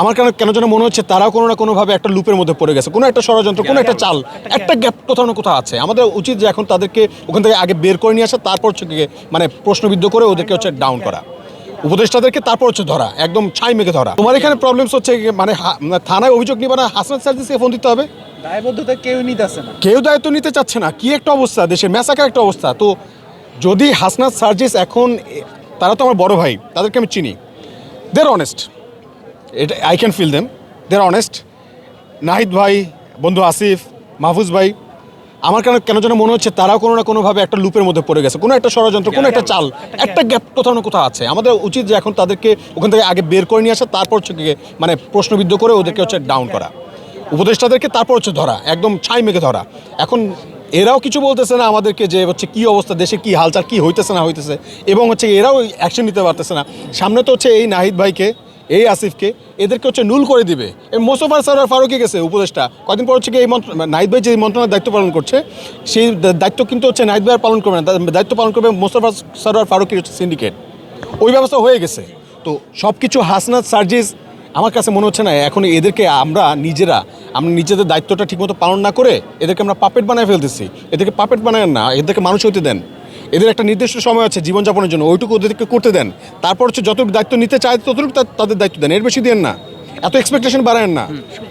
আমার কেন কেন যেন মনে হচ্ছে তারাও কোনো না কোনোভাবে একটা লুপের মধ্যে পড়ে গেছে। কোনো একটা ষড়যন্ত্র কোনো একটা চাল একটা গ্যাপ কোথাও না কোথাও আছে। আমাদের উচিত যে এখন তাদেরকে ওখান থেকে আগে বের করে নিয়ে আসা তারপর হচ্ছে মানে প্রশ্নবিদ্ধ করে ওদেরকে হচ্ছে ডাউন করা। উপদেষ্টাদেরকে তারপর হচ্ছে ধরা একদম ছাই মেঘে ধরা। তোমার এখানে প্রবলেমস হচ্ছে মানে থানায় অভিযোগ নিবা না হাসনাত সার্জিসকে ফোন দিতে হবে? দায়বদ্ধতা কেউ নিতেছে না। কেউ দায়িত্ব নিতে চাচ্ছে না। কি একটা অবস্থা দেশের ম্যাসাকার একটা অবস্থা। তো যদি হাসনাত সার্জিস এখন তারা তো আমার বড় ভাই তাদেরকে আমি চিনি। দের অনেস্ট এটা I can feel them they're honest Nahid ভাই, বন্ধু আসিফ, মাহফুজ ভাই, আমার কেন কেন যেন মনে হচ্ছে তারাও কোনো না কোনোভাবে একটা লুপের মধ্যে পড়ে গেছে। কোনো একটা ষড়যন্ত্র, কোনো একটা চাল, একটা গ্যাপ কোথাও না কোথাও আছে। আমাদের উচিত যে এখন তাদেরকে ওখান থেকে আগে বের করে নিয়ে আসা, তারপর হচ্ছে মানে প্রশ্নবিদ্ধ করে ওদেরকে হচ্ছে ডাউন করা। উপদেষ্টাদেরকে তারপর হচ্ছে ধরা, একদম ছাই মেঘে ধরা। এখন এরাও কিছু বলতেছে না আমাদেরকে যে হচ্ছে কি অবস্থা, দেশে কি হালচাল, কি হইতেছে না হইতেছে। এবং হচ্ছে এরাও অ্যাকশন নিতে পারতেছে না। সামনে তো হচ্ছে এই নাহিদ ভাইকে এই আসিফকে এদেরকে হচ্ছে নুল করে দিবে। এই মোস্তফা সরার ফারুকি গেছে, উপদেষ্টা। কদিন পর হচ্ছে কি এই মন্ত্র নাহিদ ভাই যে মন্ত্রণালয়ের দায়িত্ব পালন করছে, সেই দায়িত্ব কিন্তু হচ্ছে নাহিদ ভাই পালন করবে না। দায়িত্ব পালন করবে মোস্তফা সরার ফারুকির হচ্ছে সিন্ডিকেট ওই ব্যবস্থা হয়ে গেছে। তো সব কিছু হাসনাত, সার্জিস, আমার কাছে মনে হচ্ছে না, এখন এদেরকে আমরা নিজেরা, আমরা নিজেদের দায়িত্বটা ঠিকমতো পালন না করে এদেরকে আমরা পাপেট বানায় ফেলতেছি। এদেরকে পাপেট বানায় না, এদেরকে মানুষ হতে দেন। এদের একটা নির্দিষ্ট সময় আছে জীবনযাপনের জন্য, ওইটুকু ওদেরকে করতে দেন। তারপর হচ্ছে যতটুকু দায়িত্ব নিতে চায়, ততটুকু তাদের দায়িত্ব দেন। এর বেশি দেন না। এত এক্সপেকটেশন বাড়ায়েন না।